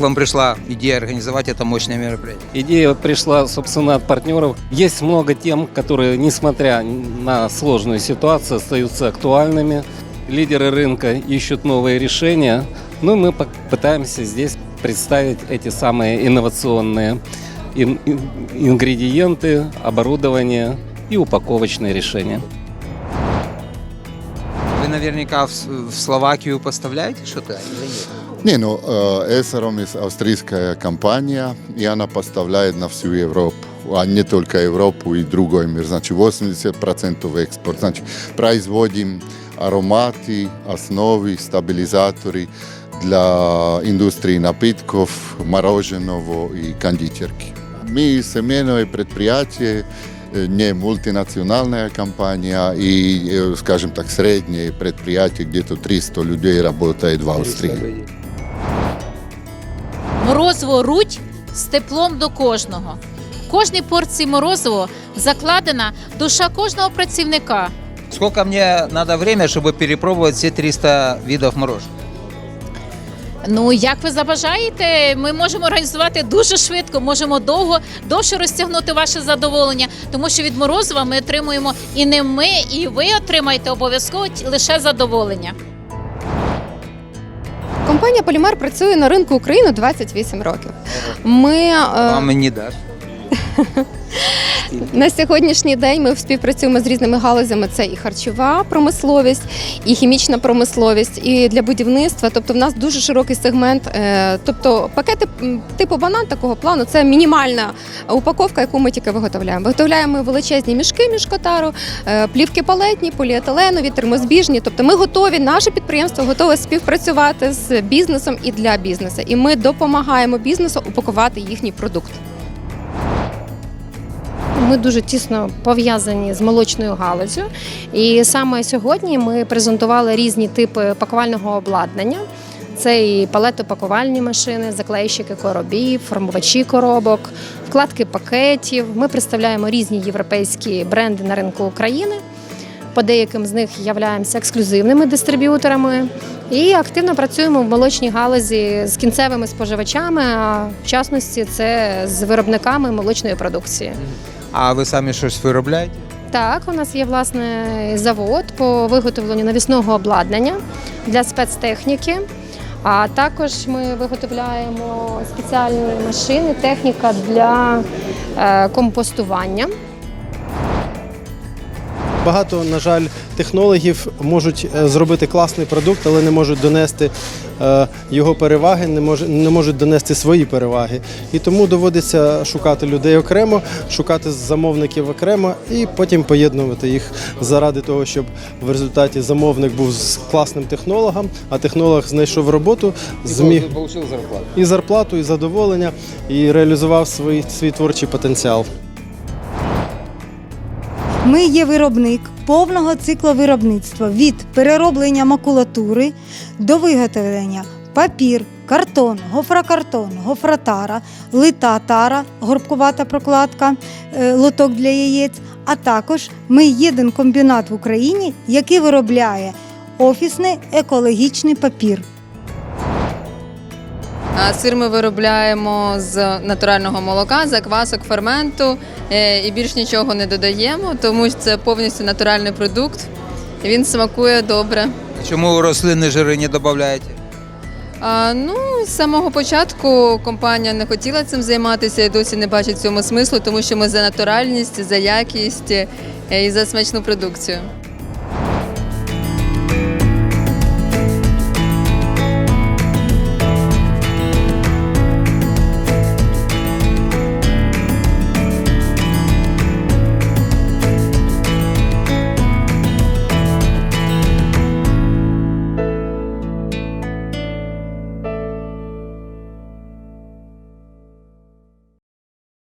вам пришла идея организовать это мощное мероприятие? Идея пришла, собственно, от партнеров. Есть много тем, которые, несмотря на сложную ситуацию, остаются актуальными. Лидеры рынка ищут новые решения. Ну, мы пок- пытаемся здесь представить эти самые инновационные ин- ин- ингредиенты, оборудование и упаковочные решения. Вы наверняка в, в Словакию поставляете что-то или нет? Не, ну, э, Эсером есть австрийская компания, и она поставляет на всю Европу, а не только Европу и другой мир. Значит, 80% экспорт. Значит, производим ароматы, основы, стабилизаторы для индустрии напитков, мороженого и кондитерки. Мы семейное предприятие, э, не мультинациональная компания и, э, скажем так, среднее предприятие, где-то 300 людей работает в Австрии. Морозиво руть з теплом до кожного. В кожній порції морозиво закладена душа кожного працівника. Сколько мне надо время, чтобы перепробовать все 300 видов мороженого? Ну як ви забажаєте, ми можемо організувати дуже швидко, можемо довго довше розтягнути ваше задоволення, тому що від морозива ми отримуємо і не ми, і ви отримаєте обов'язково лише задоволення. Компанія Полімер працює на ринку України 28 років. Ми е, Вам и не дашь. на сьогоднішній день ми співпрацюємо з різними галузями. Це і харчова промисловість, і хімічна промисловість, і для будівництва. Тобто, в нас дуже широкий сегмент. е, Тобто, пакети типу банан такого плану це мінімальна упаковка, яку ми тільки виготовляємо. Виготовляємо величезні мішки мішкотару, е, плівки палетні, поліетиленові, термозбіжні. Тобто, ми готові, наше підприємство готове співпрацювати з бізнесом і для бізнесу. І ми допомагаємо бізнесу упакувати їхній продукт. Ми дуже тісно пов'язані з молочною галузю, і саме сьогодні ми презентували різні типи пакувального обладнання. Це і палетопакувальні машини, заклейщики коробів, формувачі коробок, вкладки пакетів. Ми представляємо різні європейські бренди на ринку України. По деяким з них являємося ексклюзивними дистриб'юторами і активно працюємо в молочній галузі з кінцевими споживачами, а в частності це з виробниками молочної продукції. А ви самі что-то виробляєте? Так, у нас є власне завод по виготовленню навісного обладнання для спецтехніки. А також ми виготовляємо спеціальні машини, техніка для е, компостування. Багато, на жаль, технологів можуть е, зробити класний продукт, але не можуть донести е, його переваги, не можуть донести свої переваги. І тому доводиться шукати людей окремо, шукати замовників окремо і потім поєднувати їх заради того, щоб в результаті замовник був з класним технологом, а технолог знайшов роботу, зміг і зарплату, і задоволення, і реалізував свій, свій творчий потенціал. Ми є виробник повного циклу виробництва від перероблення макулатури до виготовлення папір, картон, гофрокартон, гофротара, лита тара, горбкувата прокладка, е, лоток для яєць. А також ми єдин комбінат в Україні, який виробляє офісний екологічний папір. Сир ми виробляємо з натурального молока, заквасок, ферменту е, і більш нічого не додаємо, тому що це повністю натуральний продукт. Він смакує добре. Чому рослинні жири не додаєте? А, ну, з самого початку компанія не хотіла цим займатися і досі не бачить цьому смислу, тому що ми за натуральність, за якість е, і за смачну продукцію.